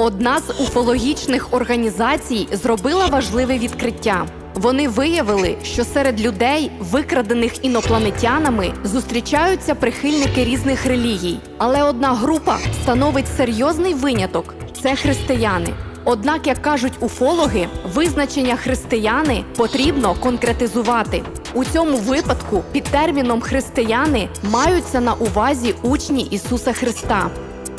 Одна з уфологічних організацій зробила важливе відкриття. Вони виявили, що серед людей, викрадених інопланетянами, зустрічаються прихильники різних релігій. Але одна група становить серйозний виняток це християни. Однак, як кажуть уфологи, визначення християни потрібно конкретизувати. У цьому випадку під терміном християни маються на увазі учні Ісуса Христа.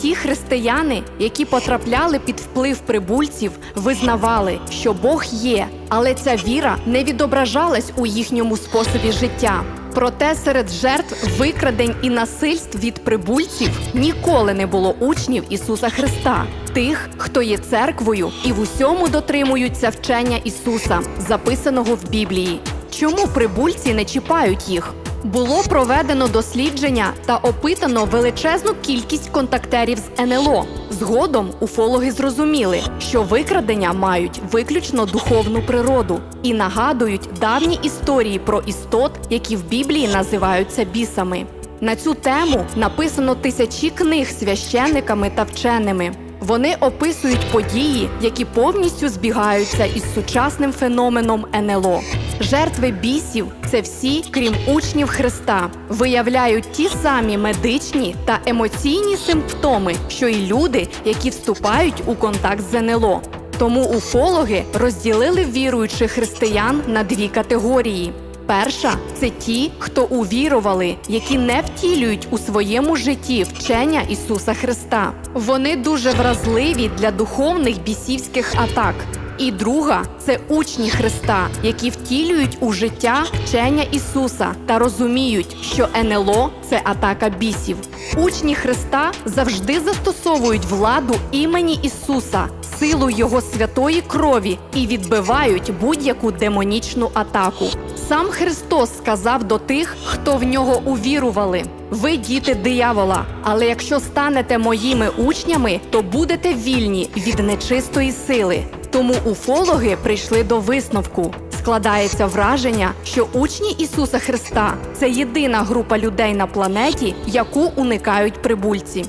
Ті християни, які потрапляли під вплив прибульців, визнавали, що Бог є, але ця віра не відображалась у їхньому способі життя. Проте серед жертв викрадень і насильств від прибульців ніколи не було учнів Ісуса Христа, тих, хто є церквою і в усьому дотримуються вчення Ісуса, записаного в Біблії. Чому прибульці не чіпають їх? Було проведено дослідження та опитано величезну кількість контактерів з НЛО. Згодом уфологи зрозуміли, що викрадення мають виключно духовну природу і нагадують давні історії про істот, які в Біблії називаються бісами. На цю тему написано тисячі книг священниками та вченими. Вони описують події, які повністю збігаються із сучасним феноменом НЛО. Жертви бісів це всі, крім учнів Христа, виявляють ті самі медичні та емоційні симптоми, що й люди, які вступають у контакт з НЛО. Тому уфологи розділили віруючих християн на дві категорії. Перша це ті, хто увірували, які не втілюють у своєму житті вчення Ісуса Христа. Вони дуже вразливі для духовних бісівських атак. І друга це учні Христа, які втілюють у життя вчення Ісуса та розуміють, що НЛО це атака бісів. Учні Христа завжди застосовують владу імені Ісуса, силу Його святої крові і відбивають будь-яку демонічну атаку. Сам Христос сказав до тих, хто в нього увірували: ви діти диявола, але якщо станете моїми учнями, то будете вільні від нечистої сили. Тому уфологи прийшли до висновку. Складається враження, що учні Ісуса Христа це єдина група людей на планеті, яку уникають прибульці.